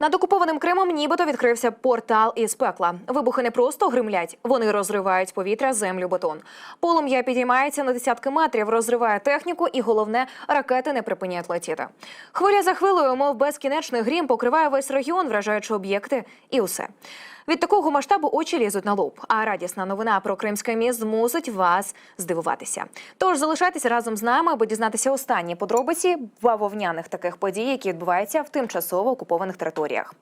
Над окупованим Кримом нібито відкрився портал із пекла. Вибухи не просто гримлять, вони розривають повітря, землю, бетон. Полум'я підіймається на десятки метрів, розриває техніку, і головне, ракети не припиняють летіти. Хвиля за хвилею, мов безкінечний грім, покриває весь регіон, вражаючи об'єкти і усе. Від такого масштабу очі лізуть на лоб. А радісна новина про Кримське міст змусить вас здивуватися. Тож залишайтеся разом з нами, аби дізнатися останні подробиці бавовняних таких подій, які відбуваються в тимчасово окупованих територіях.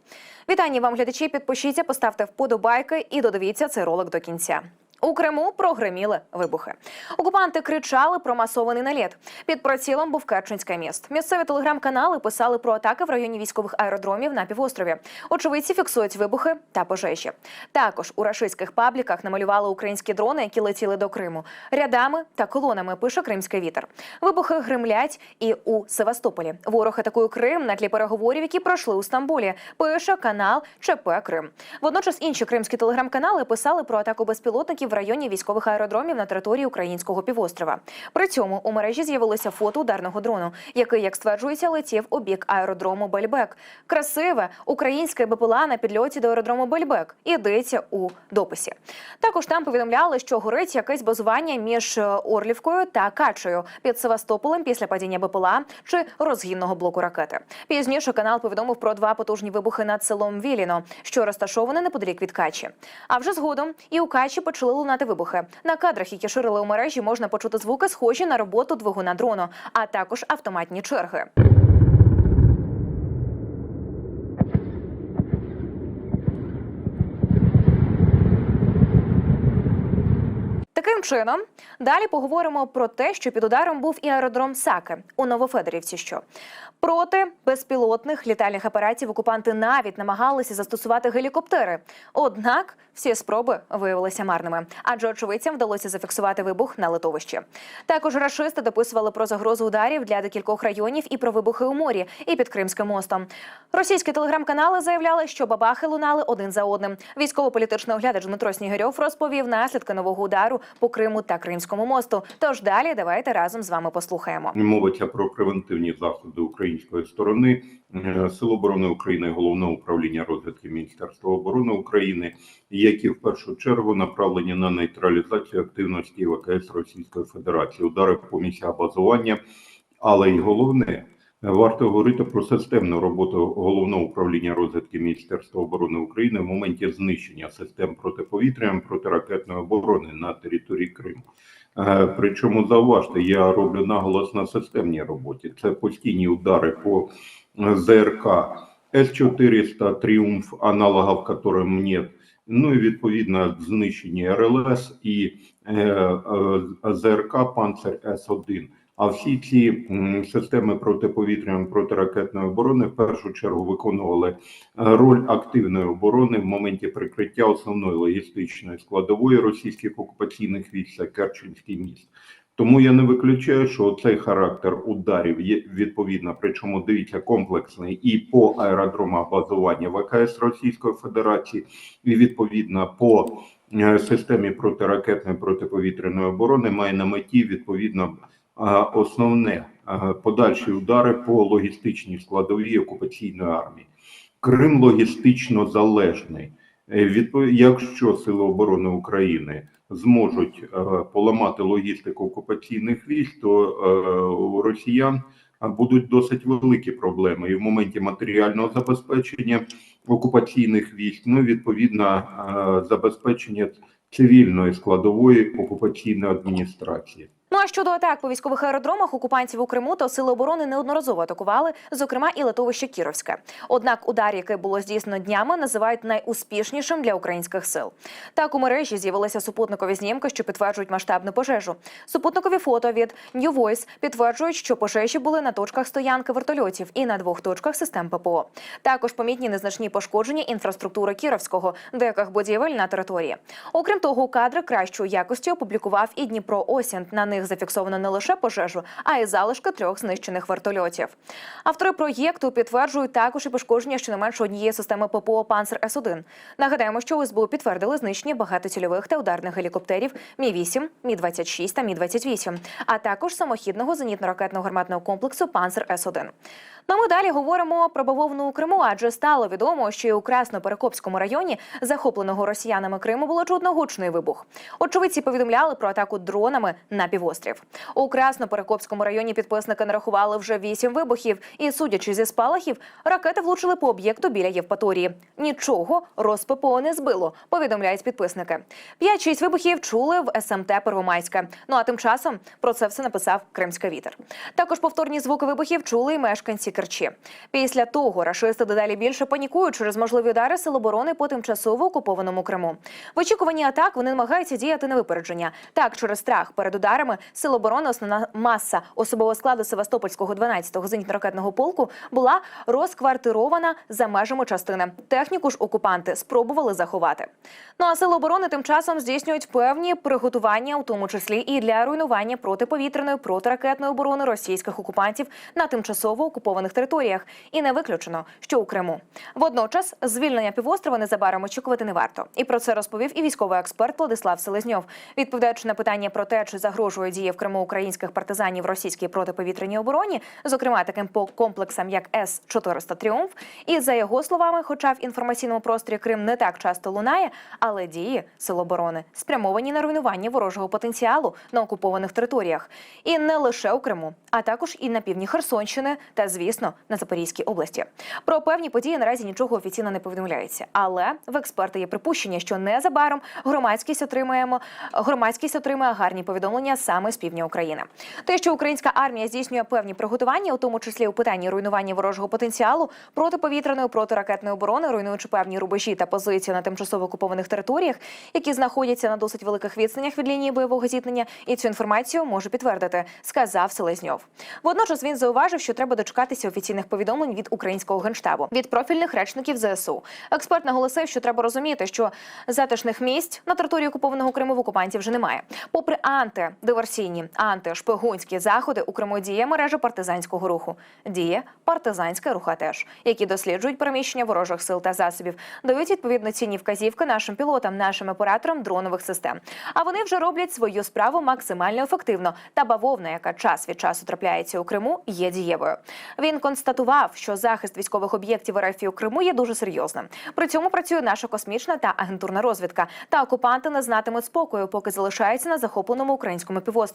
Вітання вам, глядачі. Підпишіться, поставте вподобайки і додивіться цей ролик до кінця. У Криму прогреміли вибухи. Окупанти кричали про масований наліт. Під прицілом був Керченський міст. Місцеві телеграм-канали писали про атаки в районі військових аеродромів на півострові. Очевидці фіксують вибухи та пожежі. Також у рашистських пабліках намалювали українські дрони, які летіли до Криму. Рядами та колонами пише Кримський вітер. Вибухи гримлять і у Севастополі. Ворог атакує Крим на тлі переговорів, які пройшли у Стамбулі. Пише канал ЧП Крим. Водночас інші кримські телеграм-канали писали про атаку безпілотників в районі військових аеродромів на території українського півострова. При цьому у мережі з'явилося фото ударного дрону, який, як стверджується, летів у бік аеродрому Бельбек. Красиве українське БПЛА на підльоті до аеродрому Бельбек. Ідеться у дописі. Також там повідомляли, що горить якесь базування між е, Орлівкою та Качею під Севастополем після падіння БПЛА чи розгінного блоку ракети. Пізніше канал повідомив про два потужні вибухи над селом Віліно, що розташоване неподалік від Качі. А вже згодом і у Качі почали лунати вибухи. На кадрах, які ширили у мережі, можна почути звуки, схожі на роботу двигуна дрону, а також автоматні черги. Таким чином, далі поговоримо про те, що під ударом був і аеродром Саки у Новофедорівці. Що проти безпілотних літальних апаратів окупанти навіть намагалися застосувати гелікоптери. Однак всі спроби виявилися марними, адже очевидцям вдалося зафіксувати вибух на литовищі. Також рашисти дописували про загрозу ударів для декількох районів і про вибухи у морі і під Кримським мостом. Російські телеграм-канали заявляли, що бабахи лунали один за одним. Військово-політичний оглядач Дмитро Снігирьов розповів наслідки нового удару по Криму та Кримському мосту. Тож далі давайте разом з вами послухаємо. Мовиться про превентивні заходи української сторони. Е, Сил оборони України, головне управління розвідки Міністерства оборони України, які в першу чергу направлені на нейтралізацію активності ВКС Російської Федерації, удари по місцях базування. Але й головне, варто говорити про системну роботу головного управління розвідки Міністерства оборони України в моменті знищення систем протиповітряної протиракетної оборони на території Криму. Е, Причому зауважте, я роблю наголос на системній роботі. Це постійні удари по ЗРК С-400, Тріумф, аналогів которым нет. Ну і відповідно знищення РЛС і е, е, ЗРК Панцер С-1. А всі ці системи протиповітряної протиракетної оборони в першу чергу виконували е, роль активної оборони в моменті прикриття основної логістичної складової російських окупаційних військ Керченський міст. Тому я не виключаю, що цей характер ударів є відповідно, причому дивіться комплексний і по аеродромах базування ВКС Російської Федерації, і відповідно по е, системі протиракетної протиповітряної оборони має на меті відповідно основне подальші удари по логістичній складовій окупаційної армії. Крим логістично залежний. Е, відпо- Якщо Сили оборони України зможуть е, поламати логістику окупаційних військ, то е, у росіян будуть досить великі проблеми і в моменті матеріального забезпечення окупаційних військ, ну відповідно забезпечення цивільної складової окупаційної адміністрації. Щодо атак по військових аеродромах окупантів у Криму, то сили оборони неодноразово атакували, зокрема і литовище Кіровське. Однак удар, який було здійснено днями, називають найуспішнішим для українських сил. Так у мережі з'явилися супутникові знімки, що підтверджують масштабну пожежу. Супутникові фото від New Voice підтверджують, що пожежі були на точках стоянки вертольотів і на двох точках систем ППО. Також помітні незначні пошкодження інфраструктури Кіровського, деяких будівель на території. Окрім того, кадри кращої якості опублікував і Дніпро Осінт. На них зафіксовано не лише пожежу, а й залишки трьох знищених вертольотів. Автори проєкту підтверджують також і пошкодження щонайменше однієї системи ППО Панцер С 1 Нагадаємо, що у СБУ підтвердили знищення багатоцільових та ударних гелікоптерів Мі 8 Мі 26 та Мі 28 а також самохідного зенітно-ракетного гарматного комплексу Панцер С 1 Ну ми далі говоримо про бавовну у Криму, адже стало відомо, що і у Красно-Перекопському районі, захопленого росіянами Криму, було чутно гучний вибух. Очевидці повідомляли про атаку дронами на півострів. У Красно-Перекопському районі підписники нарахували вже вісім вибухів, і, судячи зі спалахів, ракети влучили по об'єкту біля Євпаторії. Нічого РосППО не збило, повідомляють підписники. П'ять-шість вибухів чули в СМТ Первомайське. Ну а тим часом про це все написав Кримська вітер. Також повторні звуки вибухів чули й мешканці Керчі. Після того рашисти дедалі більше панікують через можливі удари сил оборони по тимчасово окупованому Криму. В очікуванні атак вони намагаються діяти на випередження. Так, через страх перед ударами сил оборони основна маса особового складу Севастопольського 12-го зенітно-ракетного полку була розквартирована за межами частини. Техніку ж окупанти спробували заховати. Ну а сили оборони тим часом здійснюють певні приготування, у тому числі і для руйнування протиповітряної протиракетної оборони російських окупантів на тимчасово окупованих територіях. І не виключено, що у Криму. Водночас звільнення півострова незабаром очікувати не варто. І про це розповів і військовий експерт Владислав Селезньов, відповідаючи на питання про те, чи загрожує дії в Криму українських партизанів російській протиповітряній обороні, зокрема таким по комплексам, як С 400 Тріумф. І за його словами, хоча в інформаційному просторі Крим не так часто лунає, але дії сил оборони спрямовані на руйнування ворожого потенціалу на окупованих територіях, і не лише у Криму, а також і на півдні Херсонщини та, звісно, на Запорізькій області. Про певні події наразі нічого офіційно не повідомляється, але в експерта є припущення, що незабаром громадськість отримаємо громадськість отримає гарні повідомлення саме з півдня України. Те, що українська армія здійснює певні приготування, у тому числі у питанні руйнування ворожого потенціалу, протиповітряної протиракетної оборони, руйнуючи певні рубежі та позиції на тимчасово окупованих територіях, які знаходяться на досить великих відстанях від лінії бойового зіткнення, і цю інформацію може підтвердити, сказав Селезньов. Водночас він зауважив, що треба дочекатися офіційних повідомлень від українського генштабу від профільних речників ЗСУ. Експерт наголосив, що треба розуміти, що затишних місць на території окупованого Криму в окупантів вже немає. Попри антидиверсійні, антишпигунські заходи у Криму діє мережа партизанського руху. Діє партизанська руха теж, які досліджують переміщення ворожих сил та засобів, дають відповідно цінні вказівки нашим пілотам, нашим операторам дронових систем. А вони вже роблять свою справу максимально ефективно. Та бавовна, яка час від часу трапляється у Криму, є дієвою. Він констатував, що захист військових об'єктів РФ у Криму є дуже серйозним. При цьому працює наша космічна та агентурна розвідка. Та окупанти не знатимуть спокою, поки залишаються на захопленому українському півострові.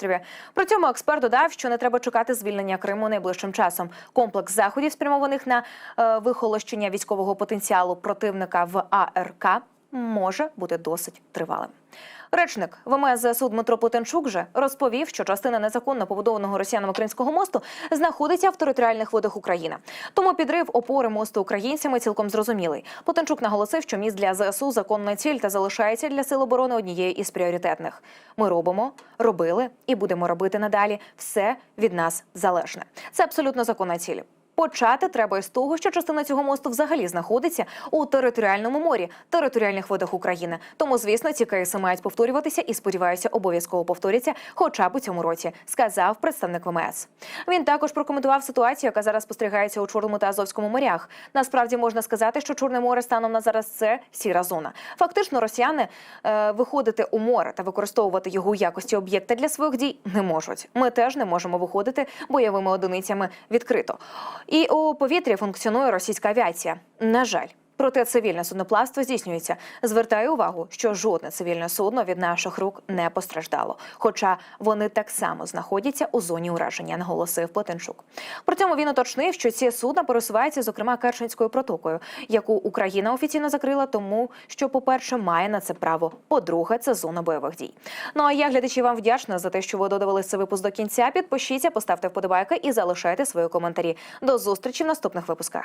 При цьому експерт додав, що не треба чекати звільнення Криму найближчим часом. Комплекс заходів, спрямованих на е, вихолощення військового потенціалу противника в АРК, може бути досить тривалим. Речник ВМС ЗСУ Дмитро Плетенчук же розповів, що частина незаконно побудованого росіянами Кримського мосту знаходиться в територіальних водах України. Тому підрив опори мосту українцями цілком зрозумілий. Плетенчук наголосив, що міст для ЗСУ законна ціль та залишається для сил оборони однією із пріоритетних. Ми робимо, робили і будемо робити надалі. Все від нас залежне. Це абсолютно законна ціль. Почати треба із того, що частина цього мосту взагалі знаходиться у територіальному морі, територіальних водах України. Тому, звісно, ці кейси мають повторюватися і сподіваюся, обов'язково повторяться, хоча б у цьому році, сказав представник ВМС. Він також прокоментував ситуацію, яка зараз спостерігається у Чорному та Азовському морях. Насправді можна сказати, що Чорне море станом на зараз це сіра зона. Фактично, росіяни е, виходити у море та використовувати його у якості об'єкта для своїх дій не можуть. Ми теж не можемо виходити бойовими одиницями відкрито. І у повітрі функціонує російська авіація. На жаль. Проте цивільне судноплавство здійснюється. Звертаю увагу, що жодне цивільне судно від наших рук не постраждало, хоча вони так само знаходяться у зоні ураження, наголосив Плетенчук. При цьому він уточнив, що ці судна пересуваються, зокрема, Керченською протокою, яку Україна офіційно закрила, тому що, по-перше, має на це право. По-друге, це зона бойових дій. Ну а я глядачі вам вдячна за те, що ви додивилися цей випуск до кінця. Підпишіться, поставте вподобайки і залишайте свої коментарі. До зустрічі в наступних випусках.